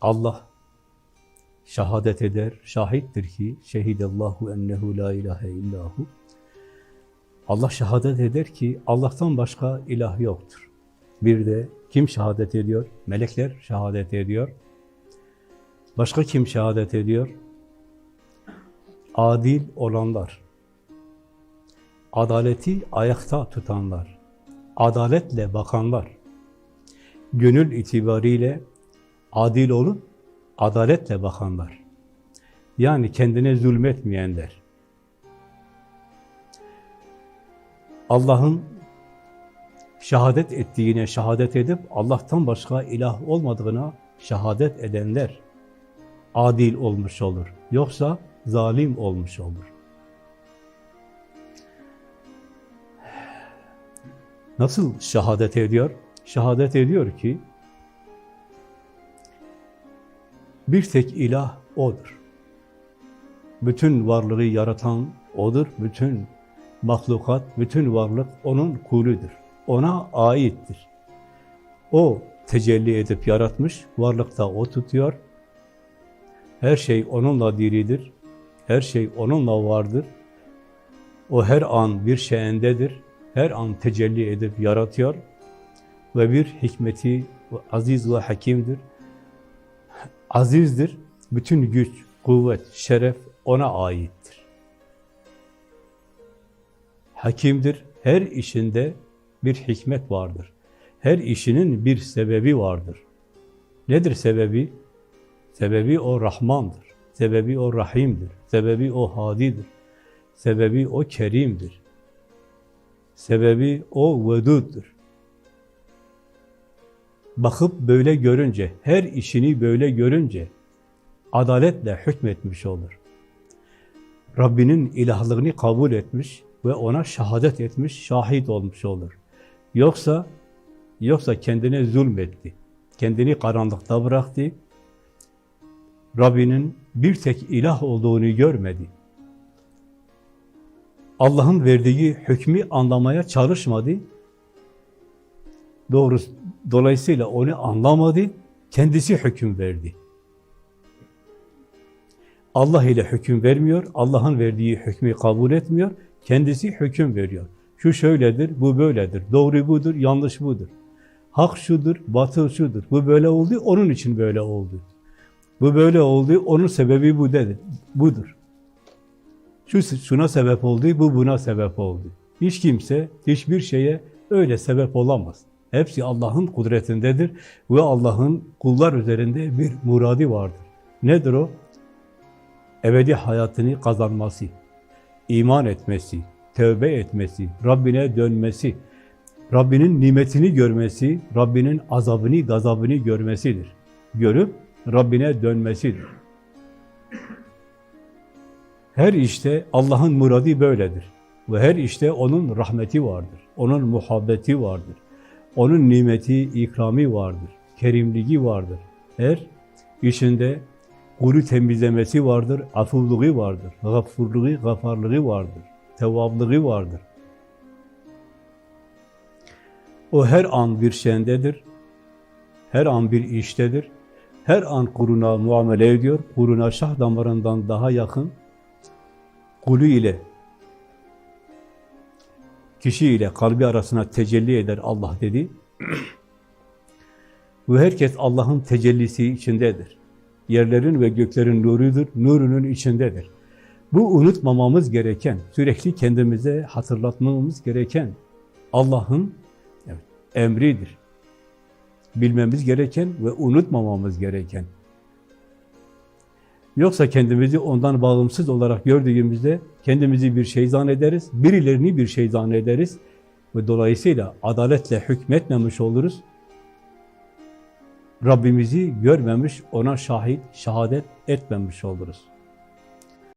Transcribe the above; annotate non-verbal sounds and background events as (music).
Allah şehadet eder, şahittir ki şehidallahu ennehu la ilahe illahu. Allah şehadet eder ki Allah'tan başka ilah yoktur. Bir de kim şehadet ediyor? Melekler şehadet ediyor. Başka kim şehadet ediyor? Adil olanlar. Adaleti ayakta tutanlar. Adaletle bakanlar. Gönül itibariyle adil olup adaletle bakanlar. Yani kendine zulmetmeyenler. Allah'ın şehadet ettiğine şehadet edip Allah'tan başka ilah olmadığına şehadet edenler adil olmuş olur. Yoksa zalim olmuş olur. Nasıl şehadet ediyor? Şehadet ediyor ki bir tek ilah O'dur. Bütün varlığı yaratan O'dur. Bütün mahlukat, bütün varlık O'nun kuludur. O'na aittir. O tecelli edip yaratmış, varlıkta O tutuyor. Her şey O'nunla diridir. Her şey O'nunla vardır. O her an bir şeyindedir. Her an tecelli edip yaratıyor. Ve bir hikmeti aziz ve hakimdir. Azizdir. Bütün güç, kuvvet, şeref O'na aittir. Hakimdir. Her işinde bir hikmet vardır. Her işinin bir sebebi vardır. Nedir sebebi? Sebebi o Rahmandır. Sebebi o Rahim'dir. Sebebi o Hadi'dir. Sebebi o Kerim'dir. Sebebi o Vedud'dur. Bakıp böyle görünce, her işini böyle görünce adaletle hükmetmiş olur. Rabbinin ilahlığını kabul etmiş ve ona şehadet etmiş, şahit olmuş olur. Yoksa yoksa kendine zulmetti. Kendini karanlıkta bıraktı. Rabbinin bir tek ilah olduğunu görmedi. Allah'ın verdiği hükmü anlamaya çalışmadı. Doğrusu, dolayısıyla onu anlamadı, kendisi hüküm verdi. Allah ile hüküm vermiyor, Allah'ın verdiği hükmü kabul etmiyor, kendisi hüküm veriyor. Şu şöyledir, bu böyledir, doğru budur, yanlış budur. Hak şudur, batıl şudur. Bu böyle oldu, onun için böyle oldu. Bu böyle oldu, onun sebebi bu dedi, budur. Şu şuna sebep oldu, bu buna sebep oldu. Hiç kimse hiçbir şeye öyle sebep olamaz. Hepsi Allah'ın kudretindedir ve Allah'ın kullar üzerinde bir muradi vardır. Nedir o? Ebedi hayatını kazanması, iman etmesi, tövbe etmesi, Rabbine dönmesi, Rabbinin nimetini görmesi, Rabbinin azabını, gazabını görmesidir. Görüp Rabbine dönmesidir. Her işte Allah'ın muradi böyledir. Ve her işte O'nun rahmeti vardır. O'nun muhabbeti vardır. O'nun nimeti, ikrami vardır. Kerimliği vardır. Her işinde kulu temizlemesi vardır, afuvluğu vardır, gafurluğu, gafarlığı vardır, tevablığı vardır. O her an bir şeyindedir, her an bir iştedir, her an kuruna muamele ediyor, kuruna şah damarından daha yakın, kulu ile, kişi ile kalbi arasına tecelli eder Allah dedi. (clears throat) Ve herkes Allah'ın tecellisi içindedir. Yerlerin ve göklerin nurudur, nurunun içindedir. Bu unutmamamız gereken, sürekli kendimize hatırlatmamız gereken Allah'ın emridir. Bilmemiz gereken ve unutmamamız gereken. Yoksa kendimizi ondan bağımsız olarak gördüğümüzde kendimizi bir şey zannederiz, birilerini bir şey zannederiz ve dolayısıyla adaletle hükmetmemiş oluruz. Rabbimizi görmemiş, ona şahit, şehadet etmemiş oluruz.